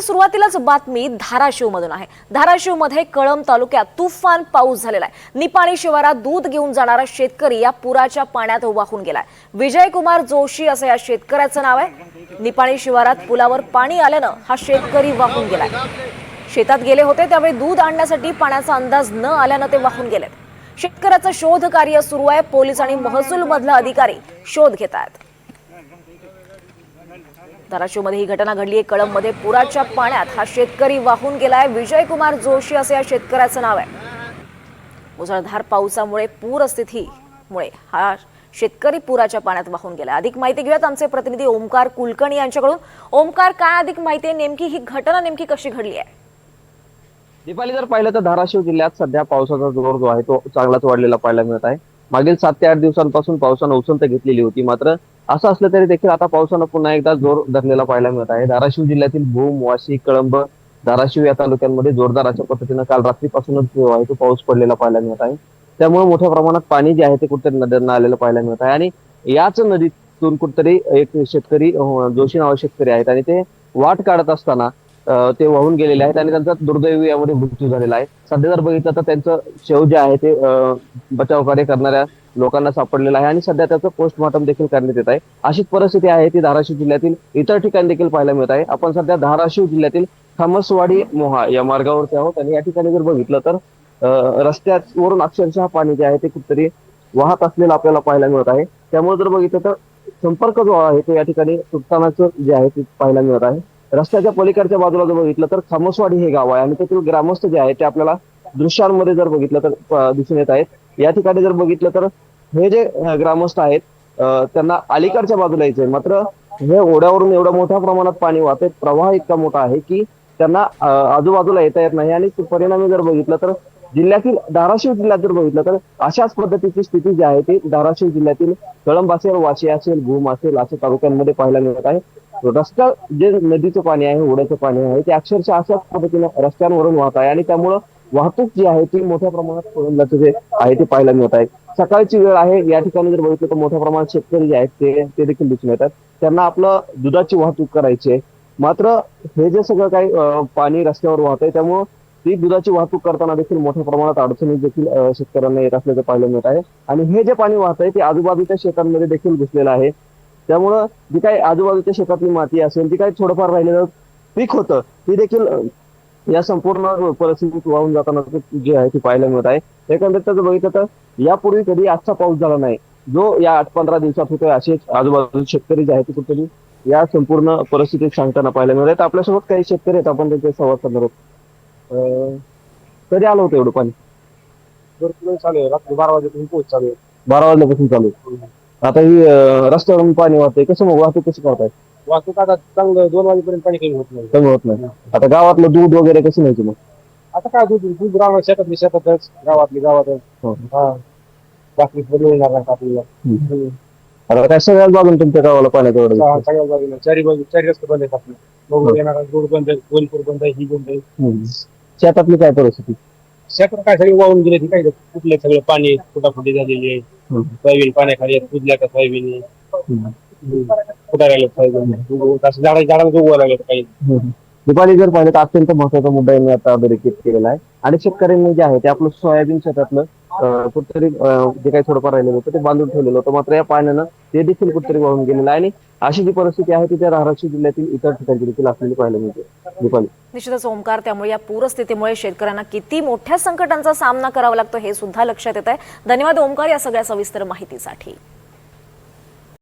सुरुवातीलाच बातमी धाराशिव मधून आहे. धाराशिवमध्ये कळंब तालुक्यात तुफान पाऊस झालेला आहे. निपाणी शिवारात दूध घेऊन जाणारा शेतकरी या पुराच्या पाण्यात वाहून गेलाय. विजयकुमार जोशी असं या शेतकऱ्याचं नाव आहे. निपाणी शिवारात पुलावर पाणी आल्यानं हा शेतकरी वाहून गेलाय. शेतात गेले होते त्यावेळी दूध आणण्यासाठी पाण्याचा अंदाज न आल्यानं ते वाहून गेलेत. शेतकऱ्याचं शोध कार्य सुरू आहे. पोलीस आणि महसूल मधला अधिकारी शोध घेत आहेत. धाराशिवमध्ये ही घटना घडली आहे. कळंबमध्ये पुराच्या पाण्यात हा शेतकरी वाहून गेलाय. विजयकुमार जोशी असे या शेतकऱ्याचं नाव आहे. मुसळधार पावसामुळे पूरस्थितीमुळे हा शेतकरी पुराच्या पाण्यात वाहून गेला अधिक माहिती घेऊयात आमचे प्रतिनिधी ओमकार कुलकर्णी यांच्याकडून. ओमकार काय अधिक माहिती आहे? नेमकी ही घटना नेमकी कशी घडली आहे? दीपाली जर पाहिलं तर धाराशिव जिल्ह्यात सध्या पावसाचा जोर जो आहे तो चांगलाच वाढलेला पाहायला मिळत आहे. मागील सात ते आठ दिवसांपासून पावसानं उसंत घेतलेली होती. मात्र असं असलं तरी देखील आता पावसानं पुन्हा एकदा जोर धरलेला पाहायला मिळत आहे. धाराशिव जिल्ह्यातील भूम वाशी कळंब धाराशिव या तालुक्यांमध्ये जोरदार अशा पद्धतीनं काल रात्रीपासूनच जो आहे तो पाऊस पडलेला पाहायला मिळत आहे. त्यामुळे मोठ्या प्रमाणात पाणी जे आहे ते कुठेतरी नद्यांना आलेलं पाहायला मिळत आहे. आणि याच नदीतून कुठेतरी एक शेतकरी हो, जोशी नावा शेतकरी आहेत आणि ते वाट काढत असताना ते वाहून गेलेले आहेत आणि त्यांचा दुर्दैवी यामध्ये मृत्यू झालेला आहे. सध्या जर बघितलं तर त्यांचं शव जे आहे ते बचाव कार्य करणाऱ्या लोकांना सापडलेला आहे आणि सध्या त्याचं पोस्टमॉर्टम देखील करण्यात येत आहे. अशीच परिस्थिती आहे ती धाराशिव जिल्ह्यातील इतर ठिकाणी देखील पाहायला मिळत आहे. आपण सध्या धाराशिव जिल्ह्यातील खामसवाडी मोहा या मार्गावरती आहोत आणि या ठिकाणी जर बघितलं तर रस्त्यावरून अक्षरशः पाणी जे आहे ते कुठतरी वाहत असलेलं आपल्याला पाहायला मिळत आहे. त्यामुळे जर बघितलं तर संपर्क जो आहे तो या ठिकाणी तुटतानाचं जे आहे ते पाहायला मिळत आहे. रस्त्याच्या पलीकडच्या बाजूला जर बघितलं तर खामसवाडी हे गाव आहे आणि तेथील ग्रामस्थ जे आहे ते आपल्याला दृश्यांमध्ये जर बघितलं तर दिसून येत आहेत. या ठिकाणी जर बघितलं तर हे जे ग्रामस्थ आहेत त्यांना अलीकडच्या बाजूला यायचंय. मात्र हे ओढ्यावरून एवढ्या मोठ्या प्रमाणात पाणी वाहते प्रवाह इतका मोठा आहे की त्यांना आजूबाजूला येता येत नाही. आणि परिणामी जर बघितलं तर जिल्ह्यातील धाराशिव जिल्ह्यात जर बघितलं तर अशाच पद्धतीची स्थिती जी आहे ती धाराशिव जिल्ह्यातील कळंब असेल वाशी असेल भूम असेल अशा तालुक्यांमध्ये पाहायला मिळत आहे. रस्ता जे नदीचं पाणी आहे ओढ्याचं पाणी आहे ते अक्षरशः अशाच पद्धतीने रस्त्यांवरून वाहत आहे. आणि त्यामुळं वाहतूक जी आहे ती मोठ्या प्रमाणात खोळंबल्याचं जे आहे ते पाहायला मिळत आहे. सकाळची वेळ आहे या ठिकाणी जर बघितलं तर मोठ्या प्रमाणात शेतकरी जे आहेत ते ते देखील दिसून येतात. त्यांना आपलं दुधाची वाहतूक करायची आहे. मात्र हे जे सगळं काही पाणी रस्त्यावर वाहत आहे त्यामुळं ती दुधाची वाहतूक करताना देखील मोठ्या प्रमाणात अडचणी देखील शेतकऱ्यांना येत असल्याचं पाहायला मिळत आहे. आणि हे जे पाणी वाहत आहे ते आजूबाजूच्या शेतांमध्ये देखील घुसलेलं आहे. त्यामुळं जी काही आजूबाजूच्या शेतातली माती असेल जी काही थोडंफार राहिलेलं पीक होतं ती देखील या संपूर्ण परिस्थितीत वाहून जाताना जे आहे ते पाहायला मिळत आहे. एकंदरीत जर बघितलं तर यापूर्वी कधी आजचा पाऊस झाला नाही. जो या आठ पंधरा दिवसात होतोय असेच आजूबाजूचे शेतकरी जे आहेत कुठेतरी या संपूर्ण परिस्थितीत सांगताना पाहायला मिळत आहेत. आपल्यासोबत काही शेतकरी आहेत आपण त्यांचे संवाद साधणार आहोत. अं, कधी आलं होतं एवढं पाणी? भरपूर चालू आहे. रात्री बारा वाजेपासून पोहोच चालू आहे. बारा वाजल्यापासून चालू आहे. आता ही रस्त्यावरून पाणी वाहतंय. कसं मग वाहतूक कशी करताय? वाहतूक आता चांगलं दोन वाजेपर्यंत पाणी कमी होत नाही. कमी होत नाही. आता गावातलं दूध वगैरे कसं न्यायचं मग? आता काय दूध दूध राहणार शेतातली शेतातच. गावातली गावातच. हो. हा. बाकी बदलून नाही आपल्याला. हम्म. आता काय सगळ्याच बाजून तुमच्या गावाला पाण्यात एवढं चा- सगळ्या बाजूला चारी बाजू चारी रस्ते बंद आहेत आपले. बघून येणार रोड बंद आहे गोलपूर बंद आहे ही बंद आहे. शेतातली काय परिस्थिती? शेतात काय सगळे वाहून गेले काय कुठले सगळं पाणी फुटाफुटी झालेली आहे. हम्म. सोयाबीन पाण्याखाली आहे, कुजल्या का सोयाबीन आहे. हम्म. दुपारी जर पाहिलं तर अत्यंत महत्त्वाचा मुद्दा यांनी आता अधोरेखित केलेला आहे. आणि शेतकऱ्यांनी जे आहे ते आपलं सोयाबीन शेतातलं कुठेतरी जे काही थोडंफार राहिलेलं होतं ते बांधून ठेवलेलं होतं. मात्र या पाण्यानं ते देखील कुठेतरी वाहून गेलेलं आहे. आणि अशी जी परिस्थिती आहे ती त्या धाराशिव जिल्ह्यातील इतर ठिकाणी देखील आपल्याला पाहायला मिळते. दीपाली निश्चितच ओमकार त्यामुळे या पूरस्थितीमुळे शेतकऱ्यांना किती मोठ्या संकटांचा सामना करावा लागतो हे सुद्धा लक्षात येत आहे धन्यवाद ओमकार या सगळ्या सविस्तर माहितीसाठी.